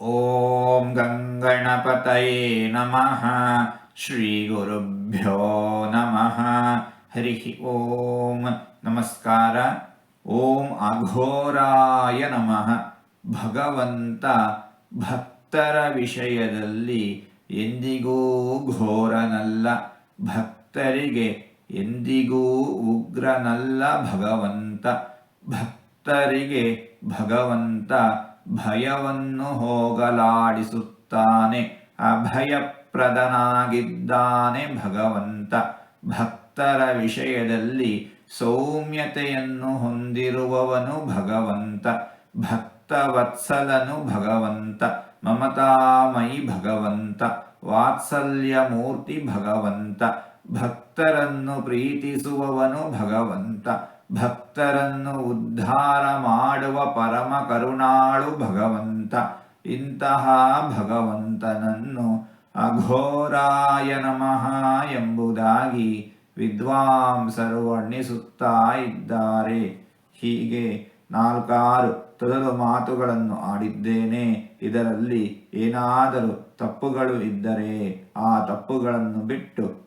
ॐ गङ्गणपतये नमः ಶ್ರೀಗುರುಭ್ಯೋ ನಮಃ ಹರಿ ಓಂ ನಮಸ್ಕಾರ ಓಂ ಅಘೋರಾಯ ನಮಃ ಭಗವಂತ ಭಕ್ತರ ವಿಷಯದಲ್ಲಿ ಎಂದಿಗೂ ಘೋರನಲ್ಲ ಭಕ್ತರಿಗೆ ಎಂದಿಗೂ ಉಗ್ರನಲ್ಲ ಭಗವಂತ ಭಕ್ತರಿಗೆ ಭಗವಂತ ಭಯವನ್ನು ಹೋಗಲಾಡಿಸುತ್ತಾನೆ, ಅಭಯಪ್ರದನಾಗಿದ್ದಾನೆ ಭಗವಂತ. ಭಕ್ತರ ವಿಷಯದಲ್ಲಿ ಸೌಮ್ಯತೆಯನ್ನು ಹೊಂದಿರುವವನು ಭಗವಂತ. ಭಕ್ತವತ್ಸಲನು ಭಗವಂತ. ಮಮತಾಮಯಿ ಭಗವಂತ. ವಾತ್ಸಲ್ಯ ಮೂರ್ತಿ ಭಗವಂತ. ಭಕ್ತರನ್ನು ಪ್ರೀತಿಸುವವನು ಭಗವಂತ. ಭಕ್ತರನ್ನು ಉದ್ಧಾರ ಮಾಡುವ ಪರಮ ಕರುಣಾಳು ಭಗವಂತ. ಇಂತಹ ಭಗವಂತನನ್ನು ಅಘೋರಾಯ ನಮಃ ಎಂಬುದಾಗಿ ವಿದ್ವಾಂಸರು ವರ್ಣಿಸುತ್ತಾ ಇದ್ದಾರೆ. ಹೀಗೆ ನಾಲ್ಕಾರು ತೊದಲು ಮಾತುಗಳನ್ನು ಆಡಿದ್ದೇನೆ. ಇದರಲ್ಲಿ ಏನಾದರೂ ತಪ್ಪುಗಳು ಇದ್ದರೆ ಆ ತಪ್ಪುಗಳನ್ನು ಬಿಟ್ಟು